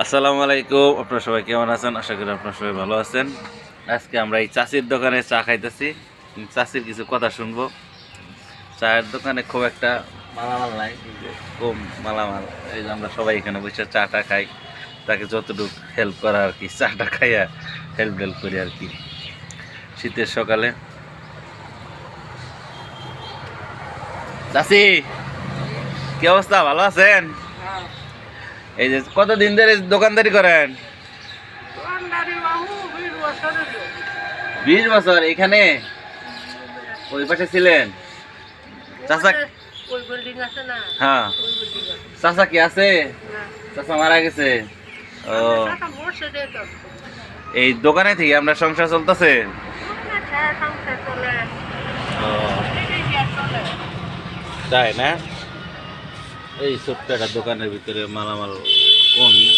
আসসালামু আলাইকুম। আপনারা সবাই কেমন আছেন? আশা করি আপনারা সবাই ভালো আছেন। আজকে আমরা এই চাষির দোকানে চা খাইতেছি। চাষির কিছু কথা শুনব। চায়ের দোকানে খুব একটা মালামাল নাই কম মালামাল। এই যে আমরা সবাই এখানে বসে চাটা খাই। তাকে যতটুকু হেল্প করা আর কি, চাটা খাইয়া হেল্প হেল্প করি আর কি। শীতের সকালে। চাষি কি অবস্থা? ভালো আছেন? এই যে কতদিন ধরে দোকানদারি করেন? বিশ বছর এখানে? ওই পাশে ছিলেন? চাচা হ্যাঁ। চাচা কি আছে? চাচা মারা গেছে। ও। এই দোকানে থেকে আমরা সংসার চলতেছে? তাই না? এই ছোট্ট একটা দোকানের ভিতরে মালামাল কমই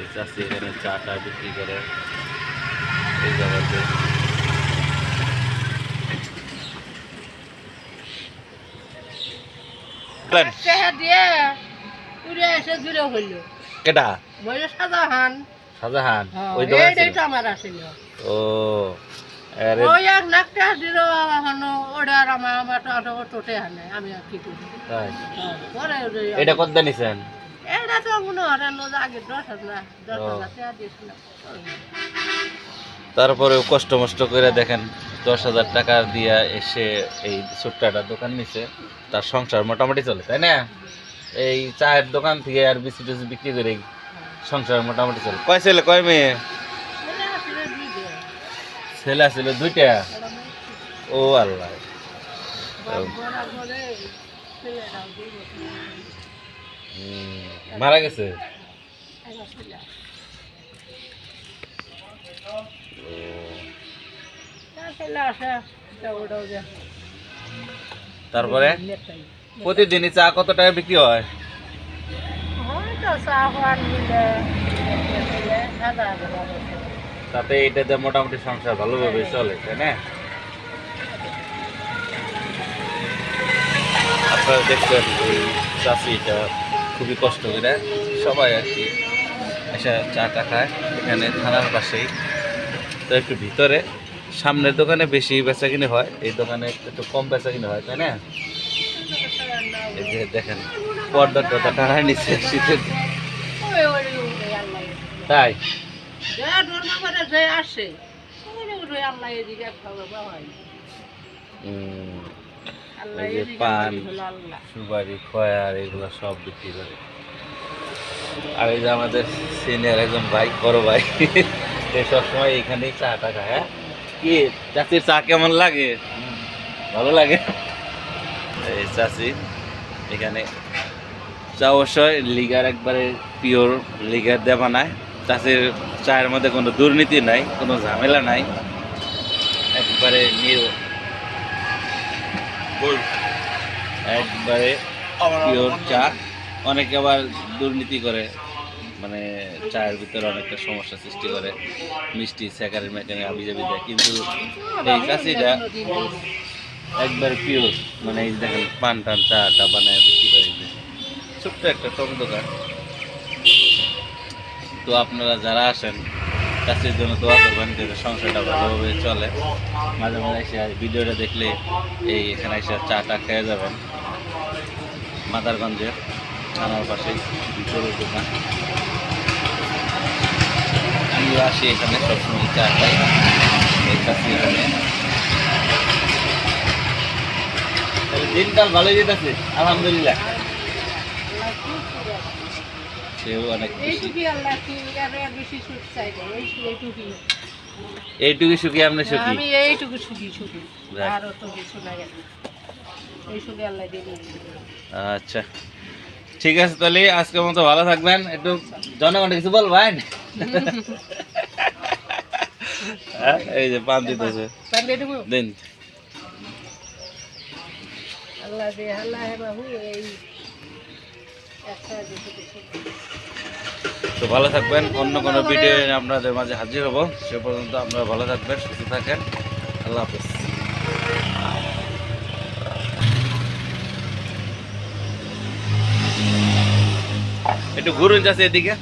এই চাষি এখানে চা টা বিক্রি করে। এই জায়গাতে। কেটা শাহজাহান। ওই দোকানে ছিল? ও আরে আমি আর কি করি? তাই। পরে ওই- এটা কত নিছেন? এটা তো মনে হয় না আগে দশ হাজার দশ হাজার টাকা দিয়েছিলাম তারপরে কষ্ট মষ্ট করে দেখেন দশ হাজার টাকা দিয়া এসে এই ছোট্ট একটা দোকান নিছে। তার সংসার মোটামুটি চলে তাই না? এই চায়ের দোকান থেকে আর বিস্কুট বিক্রি করে সংসার মোটামুটি চলে। কয় ছেলে কয় মেয়ে? ছেলে ছিল দুইটা। ও আল্লাহ। মারা গেছে? তারপরে? প্রতিদিনই চা কত টাকা বিক্রি হয়? চা তাতে এটাতে মোটামুটি সংসার ভালোভাবে চলে তাই না? আপনারা দেখছেন এই চাষিটা খুবই কষ্ট করে সবাই আর কি এসে চাটা খায় এখানে থানার পাশেই। তো একটু ভিতরে সামনের দোকানে বেশি বেচা কিনে হয় এই দোকানে একটু কম বেচা কিনে হয় তাই না? এই যে দেখেন পর্দা টর্দা টানায় নিচ্ছে শীতের তাই? যে ধর্ম করে যে আসে ওই ওই আল্লাহ এদিকে খাবে বাবাই। আল্লাহ এই যে এদিকে পান। সুপারি খয়ার এগুলো সব বিক্রি করে। আর এই যে আমাদের সিনিয়র একজন ভাই বড় ভাই সে সবসময় এখানেই চাটা খায় হ্যাঁ? কি চাচির চা কেমন লাগে? ভালো লাগে? এই চাচি এখানে চা অবশ্যই লিগার একবারে পিওর লিগার দিয়ে বানায়। চাষির চায়ের মধ্যে কোনো দুর্নীতি নাই কোনো ঝামেলা নাই। একবারে নির। একবারে পিওর চা। অনেকে আবার দুর্নীতি করে মানে চায়ের ভিতরে অনেকটা সমস্যা সৃষ্টি করে। মিষ্টি স্যাকারি ম্যাকারি আবি জাবি দেয়। কিন্তু এই চাষিটা একবার পিওর মানে এই দেখেন পান টান চা টা বানায় বিক্রি করে ছোট্ট একটা টক দোকান। তো আপনারা যারা আসেন চাষির জন্য দোয়া করবেন যাতে সংসারটা ভালোভাবে চলে। মাঝে মাঝে এসে ভিডিওটা দেখলে এই এখানে এসে চা টা খেয়ে যাবেন। মাদারগঞ্জের থানার পাশে ভিতরের দোকান। আমিও আসি এখানে, সবসময় চা খাই। এই চাষি এখানে। দিনকাল ভালোই যেতেছে, আলহামদুলিল্লাহ। সেও অনেক এইটুকু সুখী আপনি সুখী? আমি এইটুকু সুখী সুখী। আর তো কিছু আচ্ছা। ঠিক আছে তাহলে আজকের মতো ভালো থাকবেন। একটু জনগণকে কিছু বলবেন? হ্যাঁ, এই যে পান দিতেছে। দিন। আল্লাহ দে আল্লাহ বাবু এই তো ভালো থাকবেন। অন্য কোনো ভিডিও আপনাদের মাঝে হাজির হব। সে পর্যন্ত আপনারা ভালো থাকবেন, সুস্থ থাকেন। আল্লাহ হাফেজ। একটু ঘুরুন যাচ্ছে এদিকে।